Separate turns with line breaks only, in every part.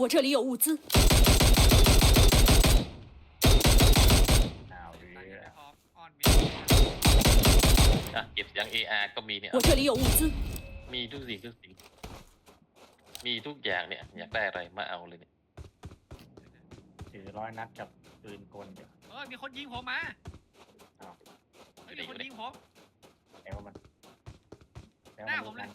我这里有物资，
อ้าวดี
ตายยังไม่พออ้อนมี
อ่ะเก็บเสียง AR ก็มีเนี่ย
我这里有物资，
มีทุกสิ่งทุกสิ่ง มีทุกอย่างเนี่ย อยากได้อะไรมาเอาเลยเนี่ย
ถือร้อยนัดกับปืนกลเดี๋ยว
เออมีคนยิงผมมา
อ้าว
เฮ้ยมีคนยิงผม
แต่ว่ามันแต่
หน้า
ว่า
ผม
น
เลย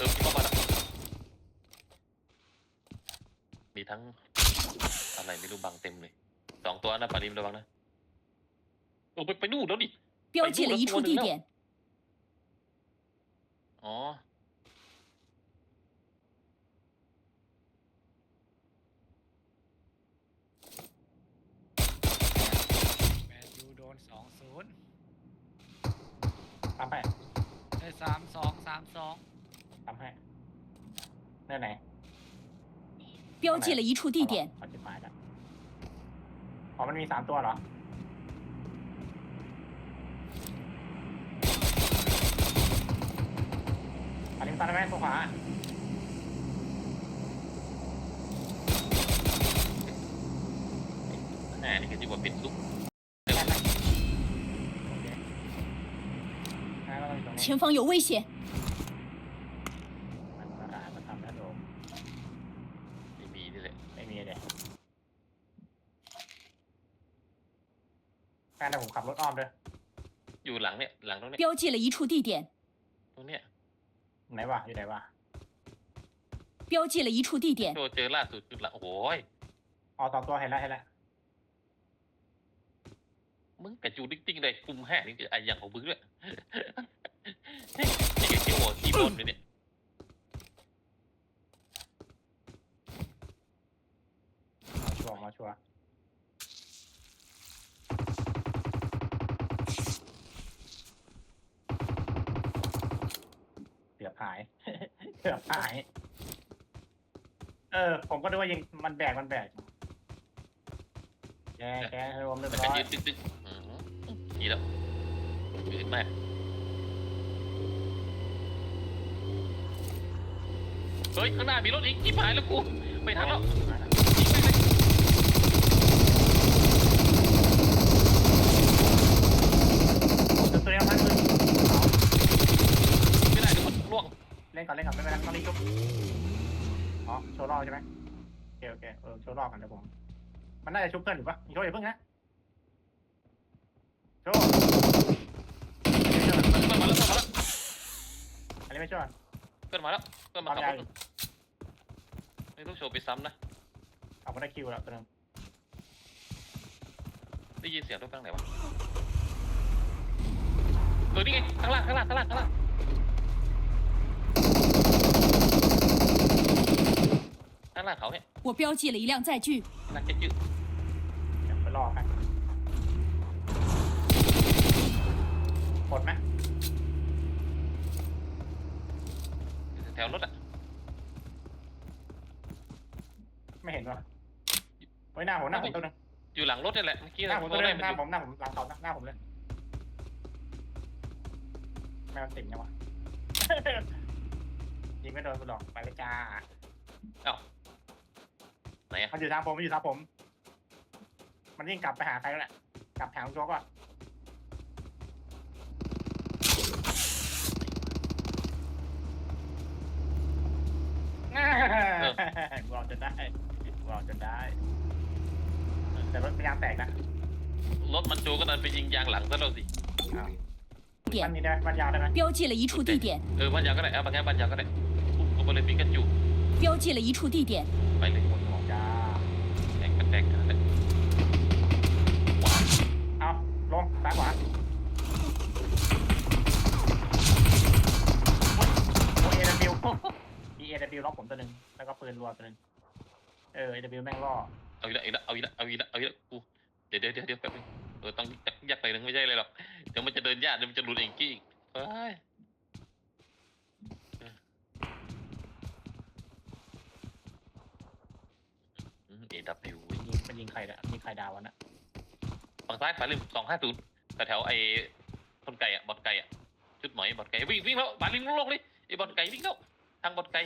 ออเข้าบ้านแล้วมีทั้งอะไรไม่รู้บังเต็มเลยสองตัวนะปาริมระวังนะโอ้ไปไปนู่นแล้วดิ
标记了一处地点，
อ๋อ
แมนยูโดนสองศูนย์
ทำให้
ได้สามสองสามสอง
ทำให้เนื่อไหน
标记了一处地点，
เขาจะหมายแล้วอ๋อมันมีสามตัวเหรออันนี้ตัดได้ไหมตัวขวา
แหมนี่คือที่ว่าปิดซุก
ได้ไหมโอเคงั้นเราอยู่ตรงนี้
前方有危险，
ขับรถอ้อมด้วย
อยู่หลังเนี่ยหลังตรงเนี้ย
标记了一处地点，
ตรงเนี้ย
ไหนวะอยู่ไหนวะ
标记了一处地点，
โจเจอล่าสุดคือหลังโอ้โหย
อ๋อสองตัวเห็นแล้วเห็นแล้ว
มึงกระจูดิ๊กติ๊กเลยคุมแห่นี่คือไอ้อย่างของมึงด้วย นี่คือที่หัวทีบนเลยเนี่ย ี่
ย เสือบหาย เออ ผมก็ดูว่ายิงมันแบกมันแบกแกแกให้รวมเรียบ
มัน
ร้
จะ
อย
ยืดติ๊กติ๊กอืมนี่แล้วยืดมากเฮ้ยข้างหน้ามีรถอีกที่หายแล้วกูไม่ทันแล้วยิงแม่งเลย
ตัวเดียวพันมือ
ไม่ได้เดี๋ยวมันล่วง
เล่นก่อนเล่นก่อนไม่เป็นไรต้องรีบชุบอ๋อโชว์รอบใช่ไหมโอเคโอเคเออโชว์รอบกันเดี๋ยวผม มันน่าจะชุบเพื่อนอยู่ปะโชว์อย่าเพิ่งนะโชว์
เพื่อนมาแล้วเพื่อนมาแล้ว
อันนี้ไม่ช่วย
เพื่อนมาแล้วเพื่อนมา
ความ
ขับ
ยาว
ร
อยู่
ถไม่ต้องโชว์ไปซ้ำนะ
เอาไม่ได้คิวแล้วตัวนึง
ได้ยินเสียงรถข้างไหนวะตัวนี้ไงข้างล่างข้างล่างข้างล่างข้างล่างข้างล่างเขาเนี่ย
我标记了一辆载具，
น่าจะยืด
เดี๋ยวไปรอกันกดไหม
แถวรถอ่ะ
ไม่เห็นวะไว้หน้าผมหน้าผมตัวนึง
อยู่หลังรถนี่แหละเมื่อกี้
หน้าผม
โท
ตัว
ร
นึ
ได้
ง
มัน
หน้า
อยู่
ผมหน้าผมหลังเขาหน้าผมเลยแมวติ่งยังวะ ยิงไม่โดนกูหรอกไปเลยจ้า
เอ้า ไหนอ่ะ
มันอยู่ทางผมมันอยู่ทางผม มันยิ่งกลับไปหาใครแล้วแหละกลับแถวโจ๊กว่ะกูเอาจนได้กูเอาจนได้ แต่รถเป็นยางแตกนะ
รถมันโจก็ดันไปยิงยางหลังซะแล้วสิ
点
มันมีได้มันยาวได้ไหม
标记了一处地点，
เออบ้านยางก็ได้เอาบางแง่บ้านยางก็ได้พุ่งเข้าไปเลยปิกาจู
标记了一处地点，
ไปเลย
หมดหัวจ้า
แตกกันแตกกันแตก
เอาลงซ้ายขวาโอเอว E A W ล็อกผมตัวหนึ่งแล้วก็ปืนรัวตัวหนึ่งเออ AW แม่งล่อ
เอาอีกแล้วเอาอีกแล้วเอาอีกแล้วเอาอีกแล้วกูเดี๋ยวเดี๋ยวเดี๋ยวเดี๋ยวแป๊บนึงเออต้องยักยักไปนึงไม่ใช่เลยหรอกเดี๋ยวมันจะเดินยากเดี๋ยวมันจะหลุดเองกี้อีกเฮ้ยเอดับบิว
มันยิงมันยิงใครนะยิงใครดาวัน่ะ
ฝั่งซ้ายฝาลืมสองห้าศูนย์แต่แถวไอ้คนไก่อะบอดไก่อะจุดหมอยบอดไก่วิ่งวิ่งแล้วบาลิมลงเลยไอ้บอดไก่วิ่งแล้วทางบอดไก่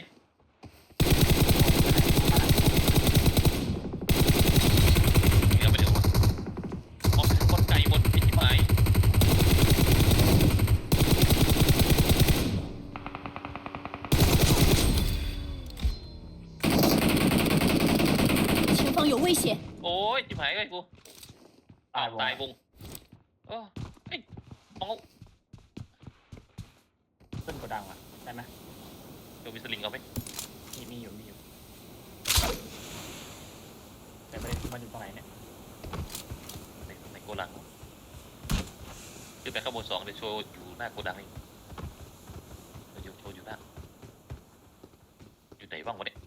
โอ้ยจิ๋มหายไปกู
ตายวง
ตายวงเออเอ้ยมองเอา
ขึ้นกระดังอะได้ไหม
เดี๋ยวมีสลิงเอาไหม
มีมีอยู่มีอยู่แต่ประเด็นคือมันอยู่ตรงไหนเนี่ย
ในในโกดังขึ้นไปข้างบนสองเดี๋ยวโชว์อยู่หน้าโกดังนี่เดี๋ยวโชว์อยู่หน้าอยู่ไหนบ้างวะเนี่ย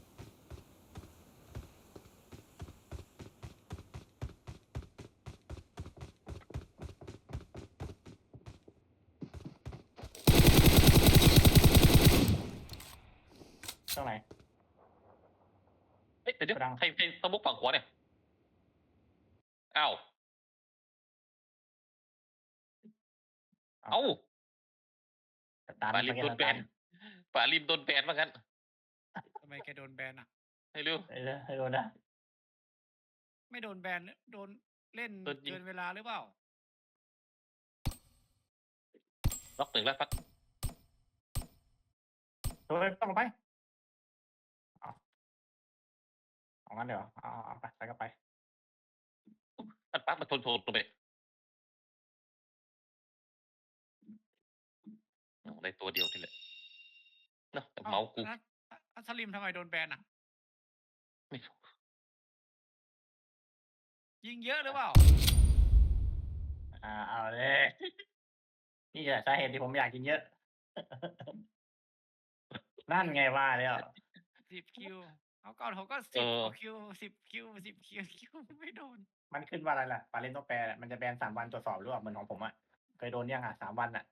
ตรงไหน
เอ้ยเดี๋ยวเดี๋ยว
โกดัง
ใครใครตะมุกฝั่งขวาเนี่ยอ้าวเอ้า
สตาร์ท
ปาลิม
ไป
โดนแบ
กัน
นปาลิมโดนแบนว่างั้น
ทำไมแกโดนแบนอะ
ให้เร็ว
เออให้โดนนะ
ไม่โดนแบนโดนเล่น
โดนยิง
เกินเวลาหรือเปล่า
ล็อกหนึ่งแล้วพัก
โดนต้องลงไป เอางั้นเดี๋ยวเอาเอาเอาไปไปก็ไป
อันปั๊บมาทนทนลงไปเอาได้ตัวเดียวทีแหละเนาะแต่เมาส์กู
อ้แล้วอัสลิมทำไมโดนแบนอะ
ไม่รู้
ยิงเยอะหรือเปล่า
อ่าเอาเลย นี่แหละสาเหตุที่ผมอยากกินเยอะ นั่นไงว่าแล้ว
สิบคิว เอาก่อนเขาก็สิบคิวสิบคิวสิบคิวคิวไม่โดน
มันขึ้นว่าอะไรล่ะปาเลนต้องแปลมันจะแบนสามวันตรวจสอบหรือเปล่าเหมือนของผมอะเคยโดนยังอะสามวันอะ